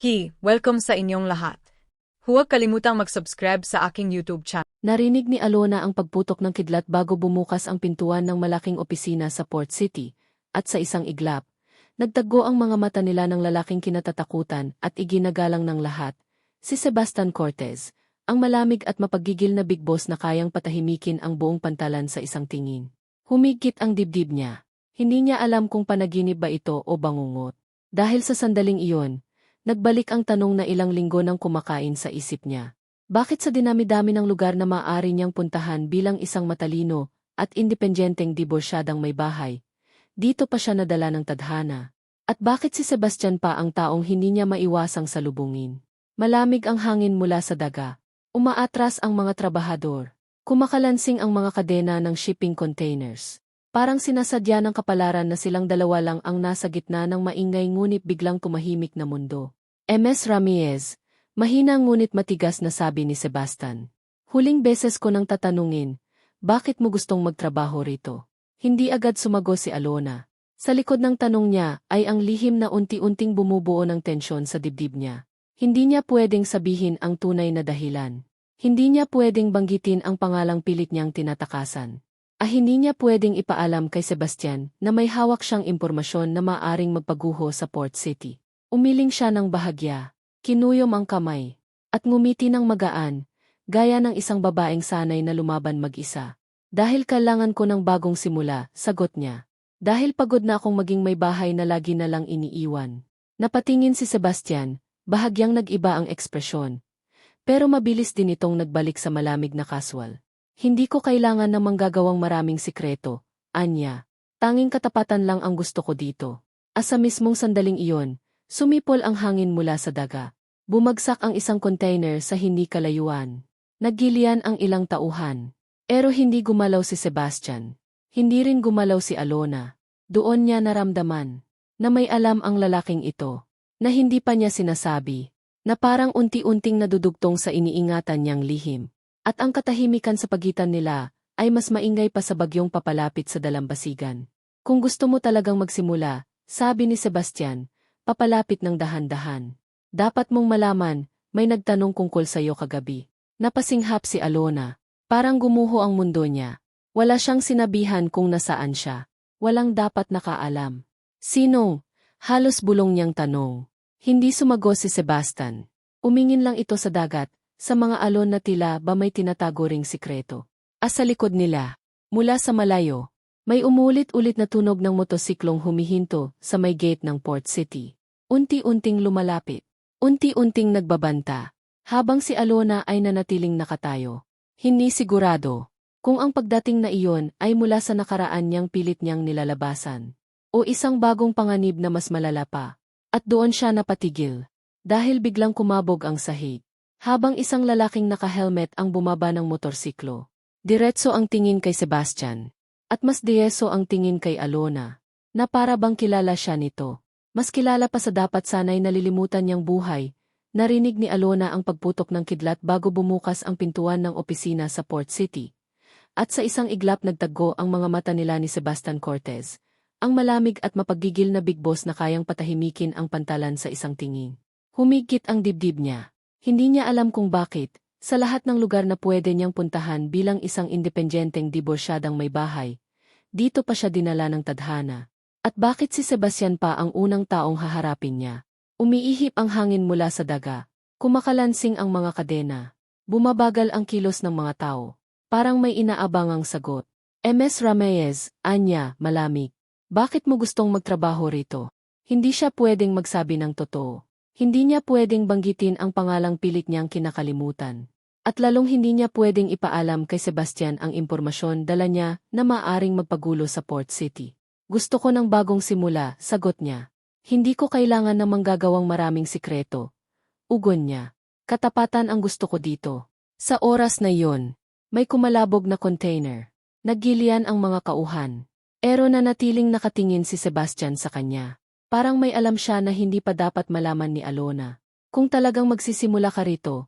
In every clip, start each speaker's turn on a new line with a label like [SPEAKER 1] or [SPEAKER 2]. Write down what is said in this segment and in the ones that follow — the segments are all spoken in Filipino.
[SPEAKER 1] Hi, welcome sa inyong lahat. Huwag kalimutang mag-subscribe sa aking YouTube channel.
[SPEAKER 2] Narinig ni Alona ang pagputok ng kidlat bago bumukas ang pintuan ng malaking opisina sa Port City, at sa isang iglap, nagtaggo ang mga mata nila ng lalaking kinatatakutan at iginagalang ng lahat, si Sebastian Cortez, ang malamig at mapagigil na big boss na kayang patahimikin ang buong pantalan sa isang tingin. Humigit ang dibdib niya. Hindi niya alam kung panaginip ba ito o bangungot. Dahil sa sandaling iyon, nagbalik ang tanong na ilang linggo nang kumakain sa isip niya. Bakit sa dinami-dami ng lugar na maaari niyang puntahan bilang isang matalino at independenteng diborsyadang may bahay, dito pa siya nadala ng tadhana? At bakit si Sebastian pa ang taong hindi niya maiwasang salubungin? Malamig ang hangin mula sa daga. Umaatras ang mga trabahador. Kumakalansing ang mga kadena ng shipping containers. Parang sinasadya ng kapalaran na silang dalawa lang ang nasa gitna ng maingay ngunit biglang tumahimik na mundo. MS Ramirez, mahina ngunit matigas na sabi ni Sebastian. Huling beses ko nang tatanungin, bakit mo gustong magtrabaho rito? Hindi agad sumago si Alona. Sa likod ng tanong niya ay ang lihim na unti-unting bumubuo ng tensyon sa dibdib niya. Hindi niya pwedeng sabihin ang tunay na dahilan. Hindi niya pwedeng banggitin ang pangalang pilit niyang tinatakasan. Ah hindi niya pwedeng ipaalam kay Sebastian na may hawak siyang impormasyon na maaring magpaguho sa Port City. Umiling siya ng bahagya, kinuyom ang kamay, at ngumiti ng magaan, gaya ng isang babaeng sanay na lumaban mag-isa. Dahil kailangan ko ng bagong simula, sagot niya. Dahil pagod na akong maging may bahay na lagi na lang iniiwan. Napatingin si Sebastian, bahagyang nag-iba ang ekspresyon. Pero mabilis din itong nagbalik sa malamig na kaswal. Hindi ko kailangan ng manggagawang maraming sikreto, Anya. Tanging katapatan lang ang gusto ko dito. Asa mismong sandaling iyon, sumipol ang hangin mula sa daga. Bumagsak ang isang container sa hindi kalayuan. Naggilian ang ilang tauhan. Pero hindi gumalaw si Sebastian. Hindi rin gumalaw si Alona. Doon niya naramdaman na may alam ang lalaking ito na hindi pa niya sinasabi, na parang unti-unting nadudugtong sa iniingatan niyang lihim. At ang katahimikan sa pagitan nila ay mas maingay pa sa bagyong papalapit sa dalampasigan. Kung gusto mo talagang magsimula, sabi ni Sebastian, papalapit ng dahan-dahan. Dapat mong malaman, may nagtanong kungkol sa iyo kagabi. Napasinghap si Alona. Parang gumuho ang mundo niya. Wala siyang sinabihan kung nasaan siya. Walang dapat nakaalam. Sino? Halos bulong niyang tanong. Hindi sumago si Sebastian. Umingin lang ito sa dagat, sa mga alon na tila ba may tinatago ring sikreto. As sa likod nila, mula sa malayo, may umulit-ulit na tunog ng motosiklong humihinto sa may gate ng Port City. Unti-unting lumalapit. Unti-unting nagbabanta. Habang si Alona ay nanatiling nakatayo. Hindi sigurado kung ang pagdating na iyon ay mula sa nakaraan niyang pilit niyang nilalabasan. O isang bagong panganib na mas malala pa. At doon siya napatigil. Dahil biglang kumabog ang sahig. Habang isang lalaking naka-helmet ang bumaba ng motorsiklo. Diretso ang tingin kay Sebastian. At mas dieso ang tingin kay Alona. Na para bang kilala siya nito. Mas kilala pa sa dapat sanay nalilimutan niyang buhay. Narinig ni Alona ang pagputok ng kidlat bago bumukas ang pintuan ng opisina sa Port City. At sa isang iglap nagtaggo ang mga mata nila ni Sebastian Cortez ang malamig at mapagigil na big boss na kayang patahimikin ang pantalan sa isang tingin. Humigit ang dibdib niya. Hindi niya alam kung bakit, sa lahat ng lugar na pwede niyang puntahan bilang isang independenteng diborsyadang may bahay, dito pa siya dinala ng tadhana. At bakit si Sebastian pa ang unang taong haharapin niya? Umiihip ang hangin mula sa daga. Kumakalansing ang mga kadena. Bumabagal ang kilos ng mga tao. Parang may inaabangang sagot. MS Ramirez, Anya, malamig. Bakit mo gustong magtrabaho rito? Hindi siya pwedeng magsabi ng totoo. Hindi niya pwedeng banggitin ang pangalang pilit niyang kinakalimutan. At lalong hindi niya pwedeng ipaalam kay Sebastian ang impormasyon dala niya na maaring magpagulo sa Port City. Gusto ko ng bagong simula, sagot niya. Hindi ko kailangan ng manggagawang maraming sikreto. Ugon niya. Katapatan ang gusto ko dito. Sa oras na iyon, may kumalabog na container. Naggilian ang mga kauhan. Pero nanatiling nakatingin si Sebastian sa kanya. Parang may alam siya na hindi pa dapat malaman ni Alona. Kung talagang magsisimula ka rito.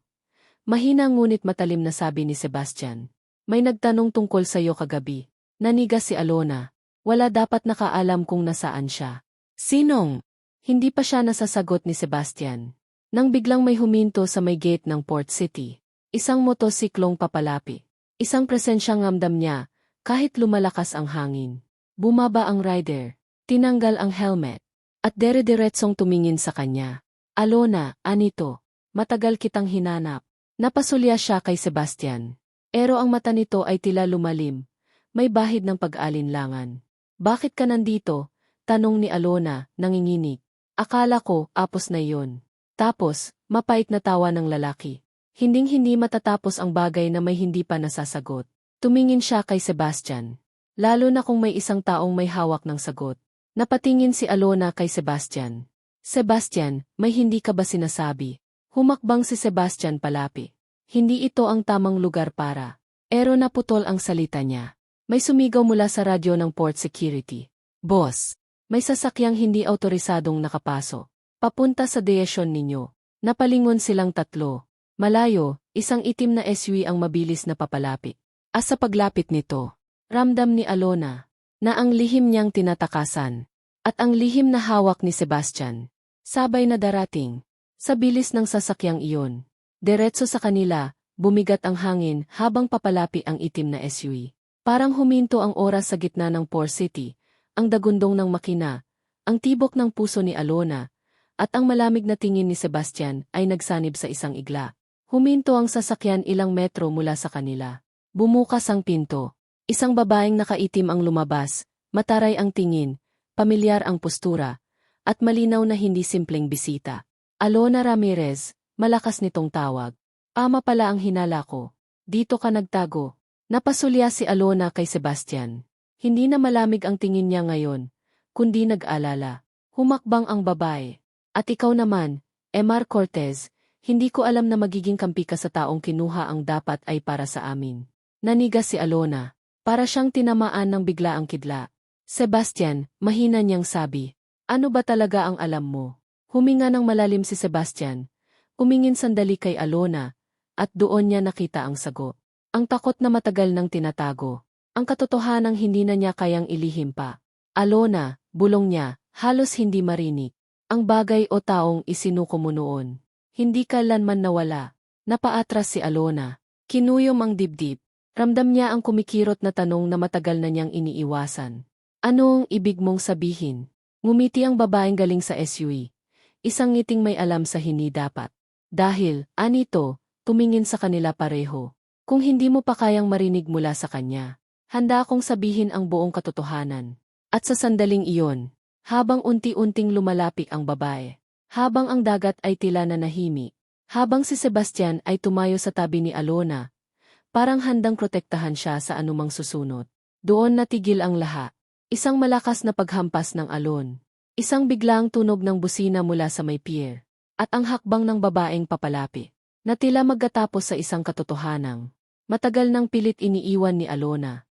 [SPEAKER 2] Mahina ngunit matalim na sabi ni Sebastian. May nagtanong tungkol sa iyo kagabi. Nanigas si Alona. Wala dapat nakaalam kung nasaan siya. Sinong? Hindi pa siya nasasagot ni Sebastian. Nang biglang may huminto sa may gate ng Port City. Isang motosiklong papalapi. Isang presensyang ramdam niya, kahit lumalakas ang hangin. Bumaba ang rider. Tinanggal ang helmet. At dere-diretsong tumingin sa kanya. Alona, anito. Matagal kitang hinanap. Napasulya siya kay Sebastian. Pero ang mata nito ay tila lumalim. May bahid ng pag-alinlangan. Bakit ka nandito? Tanong ni Alona, nanginginig. Akala ko, apos na iyon. Tapos, mapait na tawa ng lalaki. Hinding-hindi matatapos ang bagay na may hindi pa nasasagot. Tumingin siya kay Sebastian. Lalo na kung may isang taong may hawak ng sagot. Napatingin si Alona kay Sebastian. Sebastian, may hindi ka ba sinasabi? Humakbang si Sebastian palapi. Hindi ito ang tamang lugar para. Ero naputol ang salita niya. May sumigaw mula sa radyo ng port security. Boss, may sasakyang hindi autorisadong nakapaso. Papunta sa desyon ninyo. Napalingon silang tatlo. Malayo, isang itim na SUV ang mabilis na papalapit. As sa paglapit nito, ramdam ni Alona na ang lihim niyang tinatakasan at ang lihim na hawak ni Sebastian. Sabay na darating. Sa bilis ng sasakyang iyon. Diretso sa kanila, bumigat ang hangin habang papalapi ang itim na SUV. Parang huminto ang oras sa gitna ng Port City, ang dagundong ng makina, ang tibok ng puso ni Alona, at ang malamig na tingin ni Sebastian ay nagsanib sa isang igla. Huminto ang sasakyan ilang metro mula sa kanila. Bumukas ang pinto. Isang babaeng nakaitim ang lumabas, mataray ang tingin, pamilyar ang postura, at malinaw na hindi simpleng bisita. Alona Ramirez, malakas nitong tawag. Ama pala ang hinala ko. Dito ka nagtago. Napasulya si Alona kay Sebastian. Hindi na malamig ang tingin niya ngayon, kundi nag-alala. Humakbang ang babae. At ikaw naman, Emar Cortez, hindi ko alam na magiging kampi ka sa taong kinuha ang dapat ay para sa amin. Nanigas si Alona. Para siyang tinamaan ng bigla ang kidla. Sebastian, mahina niyang sabi. Ano ba talaga ang alam mo? Huminga ng malalim si Sebastian. Umingin sandali kay Alona. At doon niya nakita ang sago. Ang takot na matagal nang tinatago. Ang katotohanang hindi na niya kayang ilihim pa. Alona, bulong niya, halos hindi marinig. Ang bagay o taong isinuko mo noon. Hindi kailanman nawala. Napaatras si Alona. Kinuyom ang dibdib. Ramdam niya ang kumikirot na tanong na matagal na niyang iniiwasan. Ano ang ibig mong sabihin? Ngumiti ang babaeng galing sa SUV. Isang ngiting may alam sa hindi dapat. Dahil, anito, tumingin sa kanila pareho. Kung hindi mo pa kayang marinig mula sa kanya, handa akong sabihin ang buong katotohanan. At sa sandaling iyon, habang unti-unting lumalapik ang babae, habang ang dagat ay tila na nahimi, habang si Sebastian ay tumayo sa tabi ni Alona, parang handang protektahan siya sa anumang susunod. Doon natigil ang lahat. Isang malakas na paghampas ng alon. Isang biglang tunog ng busina mula sa may pier. At ang hakbang ng babaeng papalapi. Na tila magkatapos sa isang katotohanang. Matagal nang pilit iniiwan ni Alona.